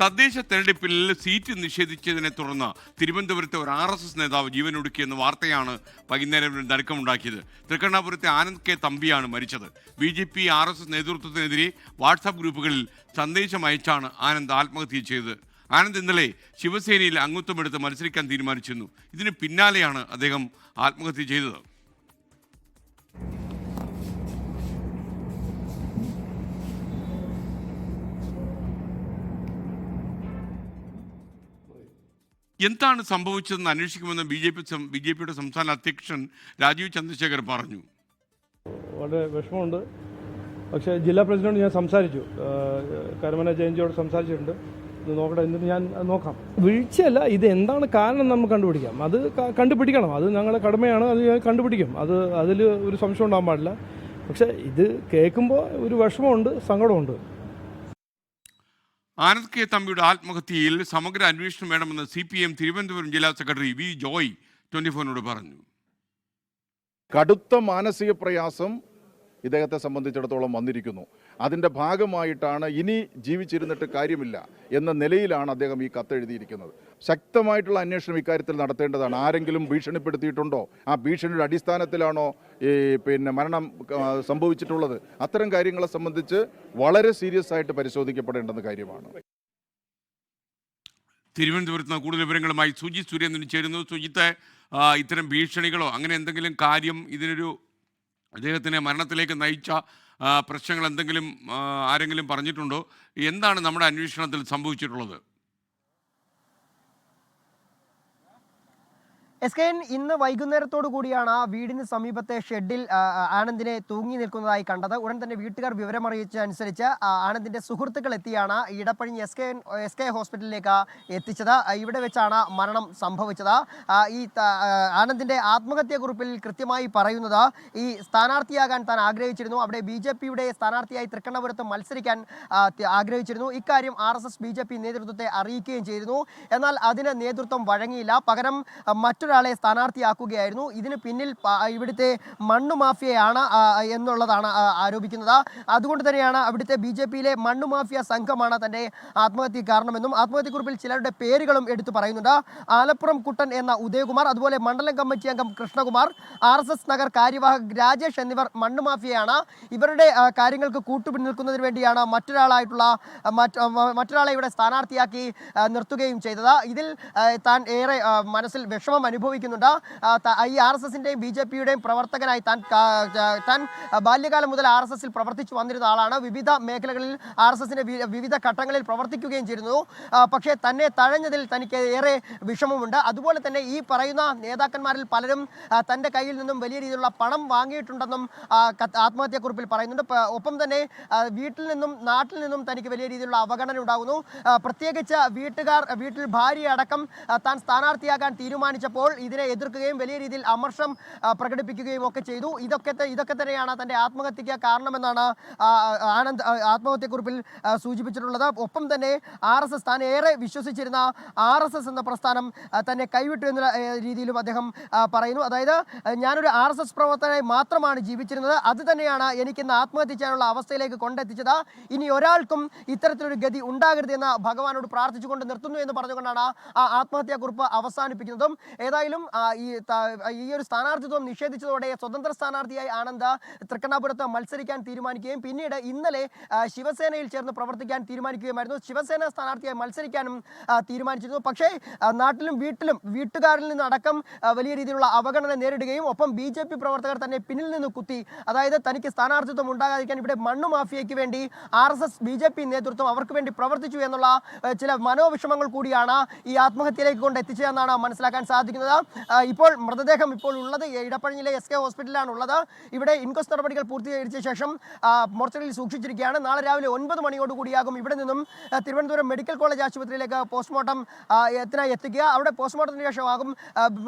തദ്ദേശ തെരഞ്ഞെടുപ്പിൽ സീറ്റ് നിഷേധിച്ചതിനെ തുടർന്ന് തിരുവനന്തപുരത്തെ ഒരു ആർ എസ് എസ് നേതാവ് ജീവനൊടുക്കിയെന്ന വാർത്തയാണ് വൈകുന്നേരം നടുക്കമുണ്ടാക്കിയത്. തൃക്കണ്ണാപുരത്തെ ആനന്ദ് കെ തമ്പിയാണ് മരിച്ചത്. B J P R S S നേതൃത്വത്തിനെതിരെ WhatsApp ഗ്രൂപ്പുകളിൽ സന്ദേശം അയച്ചാണ് ആനന്ദ് ആത്മഹത്യ ചെയ്തത്. ആനന്ദ് ഇന്നലെ ശിവസേനയിൽ അംഗത്വമെടുത്ത് മത്സരിക്കാൻ തീരുമാനിച്ചിരുന്നു. ഇതിന് പിന്നാലെയാണ് അദ്ദേഹം ആത്മഹത്യ ചെയ്തത്. എന്താണ് സംഭവിച്ചതെന്ന് അന്വേഷിക്കുമെന്ന് B J P B J പിയുടെ സംസ്ഥാന അധ്യക്ഷൻ രാജീവ് ചന്ദ്രശേഖർ പറഞ്ഞു. വളരെ വിഷമമുണ്ട്. പക്ഷേ ജില്ലാ പ്രസിഡന്റ് ഞാൻ സംസാരിച്ചു. കരമന ജയന്തിയോട് സംസാരിച്ചിട്ടുണ്ട്. നോക്കട്ടെ എന്നിട്ട് ഞാൻ നോക്കാം. വീഴ്ചയല്ല ഇത് എന്താണ് കാരണം നമുക്ക് കണ്ടുപിടിക്കാം. അത് കണ്ടുപിടിക്കണം. അത് ഞങ്ങളുടെ കടമയാണ് അത് കണ്ടുപിടിക്കും. അത് അതിൽ ഒരു സംശയം ഉണ്ടാകാൻ പാടില്ല. പക്ഷേ ഇത് കേൾക്കുമ്പോൾ ഒരു വിഷമമുണ്ട് സങ്കടമുണ്ട്. ആനന്ദ് കെ തമ്പിയുടെ ആത്മഹത്യയിൽ സമഗ്ര അന്വേഷണം വേണമെന്ന് സി പി എം തിരുവനന്തപുരം ജില്ലാ സെക്രട്ടറി വി ജോയ് ട്വന്റി ഫോറിനോട് പറഞ്ഞു. കടുത്ത മാനസിക പ്രയാസം ഇദ്ദേഹത്തെ സംബന്ധിച്ചിടത്തോളം വന്നിരിക്കുന്നു. അതിന്റെ ഭാഗമായിട്ടാണ് ഇനി ജീവിച്ചിരുന്നിട്ട് കാര്യമില്ല എന്ന നിലയിലാണ് അദ്ദേഹം ഈ കത്തെഴുതിയിരിക്കുന്നത് ശക്തമായിട്ടുള്ള അന്വേഷണം ഇക്കാര്യത്തിൽ നടത്തേണ്ടതാണ്. ആരെങ്കിലും ഭീഷണിപ്പെടുത്തിയിട്ടുണ്ടോ? ആ ഭീഷണിയുടെ അടിസ്ഥാനത്തിലാണോ ഈ പിന്നെ മരണം സംഭവിച്ചിട്ടുള്ളത്? അത്തരം കാര്യങ്ങളെ സംബന്ധിച്ച് വളരെ സീരിയസ് ആയിട്ട് പരിശോധിക്കപ്പെടേണ്ടെന്ന കാര്യമാണ്. തിരുവനന്തപുരത്ത് നിന്ന് കൂടുതൽ വിവരങ്ങളുമായി സുജിത് സുരേന്ദ്രൻ ചേരുന്നു. സുജിത്തെ ഇത്തരം ഭീഷണികളോ അങ്ങനെ എന്തെങ്കിലും കാര്യം ഇതിനൊരു അദ്ദേഹത്തിനെ മരണത്തിലേക്ക് നയിച്ച പ്രശ്നങ്ങൾ എന്തെങ്കിലും ആരെങ്കിലും പറഞ്ഞിട്ടുണ്ടോ? എന്താണ് നമ്മുടെ അന്വേഷണത്തിൽ സംഭവിച്ചിട്ടുള്ളത്? എസ് കെ എൻ ഇന്ന് വൈകുന്നേരത്തോടു കൂടിയാണ് ആ വീടിന് സമീപത്തെ ഷെഡിൽ ആനന്ദിനെ തൂങ്ങി നിൽക്കുന്നതായി കണ്ടത്. ഉടൻ തന്നെ വീട്ടുകാർ വിവരമറിയിച്ചതനുസരിച്ച് ആനന്ദിന്റെ സുഹൃത്തുക്കൾ എത്തിയാണ് Edappazhinji S K N S K ഹോസ്പിറ്റലിലേക്ക് എത്തിച്ചത്. ഇവിടെ വെച്ചാണ് മരണം സംഭവിച്ചത്. ഈ ആനന്ദിന്റെ ആത്മഹത്യാക്കുറിപ്പിൽ കൃത്യമായി പറയുന്നത് ഈ സ്ഥാനാർത്ഥിയാകാൻ താൻ ആഗ്രഹിച്ചിരുന്നു. അവിടെ ബി ജെ പിയുടെ സ്ഥാനാർത്ഥിയായി തൃക്കണ്ണപുരത്ത് മത്സരിക്കാൻ ആഗ്രഹിച്ചിരുന്നു. ഇക്കാര്യം R S S B J P നേതൃത്വത്തെ അറിയിക്കുകയും ചെയ്തിരുന്നു. എന്നാൽ അതിന് നേതൃത്വം വഴങ്ങിയില്ല. പകരം ആ, മറ്റൊരാളെ സ്ഥാനാർത്ഥിയാക്കുകയായിരുന്നു. ഇതിന് പിന്നിൽ ഇവിടുത്തെ മണ്ണു മാഫിയയാണ് എന്നുള്ളതാണ് ആരോപിക്കുന്നത്. അതുകൊണ്ട് തന്നെയാണ് അവിടുത്തെ ബി ജെ പിയിലെ മണ്ണു മാഫിയ സംഘമാണ് തന്റെ ആത്മഹത്യ കാരണമെന്നും ആത്മഹത്യക്കുറിപ്പിൽ ചിലരുടെ പേരുകളും എടുത്തു പറയുന്നുണ്ട്. ആലപ്പുറം കുട്ടൻ എന്ന ഉദയകുമാർ അതുപോലെ മണ്ഡലം കമ്മിറ്റി അംഗം Krishnakumar R S S Nagar കാര്യവാഹക് Rajesh എന്നിവർ മണ്ണു മാഫിയയാണ്. ഇവരുടെ കാര്യങ്ങൾക്ക് കൂട്ടുപിടിനിൽക്കുന്നതിന് വേണ്ടിയാണ് മറ്റൊരാളായിട്ടുള്ള മറ്റ് മറ്റൊരാളെ ഇവിടെ സ്ഥാനാർത്ഥിയാക്കി നിർത്തുകയും ചെയ്തത്. ഇതിൽ താൻ ഏറെ മനസ്സിൽ വിഷമം അനുഭവിക്കുന്നുണ്ട്. ഈ ആർ എസ് എസിന്റെയും ബി ജെ പിയുടെയും പ്രവർത്തകനായി താൻ താൻ ബാല്യകാലം മുതൽ ആർ എസ് എസിൽ പ്രവർത്തിച്ചു വന്നിരുന്ന ആളാണ്. വിവിധ മേഖലകളിൽ ആർ എസ് എസിന്റെ വിവിധ ഘട്ടങ്ങളിൽ പ്രവർത്തിക്കുകയും ചെയ്തിരുന്നു. പക്ഷേ തന്നെ തഴഞ്ഞതിൽ തനിക്ക് ഏറെ വിഷമമുണ്ട്. അതുപോലെ തന്നെ ഈ പറയുന്ന നേതാക്കന്മാരിൽ പലരും തന്റെ കയ്യിൽ നിന്നും വലിയ രീതിയിലുള്ള പണം വാങ്ങിയിട്ടുണ്ടെന്നും ആത്മഹത്യാക്കുറിപ്പിൽ പറയുന്നുണ്ട്. ഒപ്പം തന്നെ വീട്ടിൽ നിന്നും നാട്ടിൽ നിന്നും തനിക്ക് വലിയ രീതിയിലുള്ള അവഗണന ഉണ്ടാകുന്നു. പ്രത്യേകിച്ച് വീട്ടുകാർ വീട്ടിൽ ഭാര്യ അടക്കം താൻ സ്ഥാനാർത്ഥിയാകാൻ തീരുമാനിച്ചപ്പോൾ ഇതിനെ എതിർക്കുകയും വലിയ രീതിയിൽ അമർഷം പ്രകടിപ്പിക്കുകയും ഒക്കെ ചെയ്തു. ഇതൊക്കെ ഇതൊക്കെ തന്നെയാണ് തന്റെ ആത്മഹത്യക്ക് കാരണമെന്നാണ് ആനന്ദ് ആത്മഹത്യക്കുറിപ്പിൽ സൂചിപ്പിച്ചിട്ടുള്ളത്. ഒപ്പം തന്നെ ആർ എസ് എസ് താൻ ഏറെ വിശ്വസിച്ചിരുന്ന ആർ എസ് എസ് എന്ന പ്രസ്ഥാനം തന്നെ കൈവിട്ടു എന്ന രീതിയിലും അദ്ദേഹം പറയുന്നു. അതായത് ഞാനൊരു ആർ എസ് എസ് പ്രവർത്തകനായി മാത്രമാണ് ജീവിച്ചിരുന്നത്. അത് തന്നെയാണ് എനിക്ക് ഇന്ന് ആത്മഹത്യ ചെയ്യാനുള്ള അവസ്ഥയിലേക്ക് കൊണ്ടെത്തിച്ചത്. ഇനി ഒരാൾക്കും ഇത്തരത്തിലൊരു ഗതി ഉണ്ടാകരുത് എന്ന് ഭഗവാനോട് പ്രാർത്ഥിച്ചുകൊണ്ട് നിർത്തുന്നു എന്ന് പറഞ്ഞുകൊണ്ടാണ് ആ ആത്മഹത്യാക്കുറിപ്പ് അവസാനിപ്പിക്കുന്നതും. ഏതായാലും ആ, ഈ ഈ ഒരു സ്ഥാനാർത്ഥിത്വം നിഷേധിച്ചതോടെ സ്വതന്ത്ര സ്ഥാനാർത്ഥിയായി ആനന്ദ തൃക്കണ്ണാപുരത്ത് മത്സരിക്കാൻ തീരുമാനിക്കുകയും പിന്നീട് ഇന്നലെ ശിവസേനയിൽ ചേർന്ന് പ്രവർത്തിക്കാൻ തീരുമാനിക്കുകയുമായിരുന്നു. ശിവസേന സ്ഥാനാർത്ഥിയായി മത്സരിക്കാനും തീരുമാനിച്ചിരുന്നു. പക്ഷേ നാട്ടിലും വീട്ടിലും വീട്ടുകാരിൽ നിന്നടക്കം വലിയ രീതിയിലുള്ള അവഗണന നേരിടുകയും ഒപ്പം ബി ജെ പി പ്രവർത്തകർ തന്നെ പിന്നിൽ നിന്ന് കുത്തി അതായത് തനിക്ക് സ്ഥാനാർത്ഥിത്വം ഉണ്ടാകാതിരിക്കാൻ ഇവിടെ മണ്ണു മാഫിയയ്ക്ക് വേണ്ടി R S S B J P നേതൃത്വം അവർക്ക് വേണ്ടി പ്രവർത്തിച്ചു എന്നുള്ള ചില മനോവിഷമങ്ങൾ കൂടിയാണ് ഈ ആത്മഹത്യയിലേക്ക് കൊണ്ട് എത്തിച്ചതെന്നാണ് മനസ്സിലാക്കാൻ സാധിക്കുന്നത്. ആ, ഇപ്പോൾ മൃതദേഹം ഇപ്പോൾ ഉള്ളത് ഇടപ്പഴഞ്ഞിലെ എസ് കെ ഹോസ്പിറ്റലിലാണ് ഉള്ളത് ഇവിടെ ഇൻക്വസ്റ്റ് നടപടികൾ പൂർത്തീകരിച്ച ശേഷം മോർച്ചറിയിൽ സൂക്ഷിച്ചിരിക്കുകയാണ്. നാളെ രാവിലെ ഒൻപത് മണിയോട് കൂടിയാകും ഇവിടെ നിന്നും തിരുവനന്തപുരം മെഡിക്കൽ കോളേജ് ആശുപത്രിയിലേക്ക് പോസ്റ്റ്മോർട്ടം എത്തിനായി എത്തിക്കുക. അവിടെ പോസ്റ്റ്മോർട്ടത്തിന് ശേഷമാകും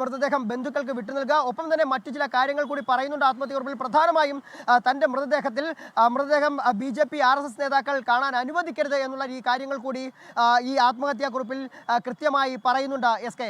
മൃതദേഹം ബന്ധുക്കൾക്ക് വിട്ടു നൽകുക. ഒപ്പം തന്നെ മറ്റു ചില കാര്യങ്ങൾ കൂടി പറയുന്നുണ്ട് ആത്മഹത്യക്കുറിപ്പിൽ. പ്രധാനമായും തന്റെ മൃതദേഹത്തിൽ മൃതദേഹം B J P R S S നേതാക്കൾ കാണാൻ അനുവദിക്കരുത് എന്നുള്ള ഈ കാര്യങ്ങൾ കൂടി ഈ ആത്മഹത്യാക്കുറിപ്പിൽ കുറിപ്പിൽ കൃത്യമായി പറയുന്നുണ്ട് എസ് കെ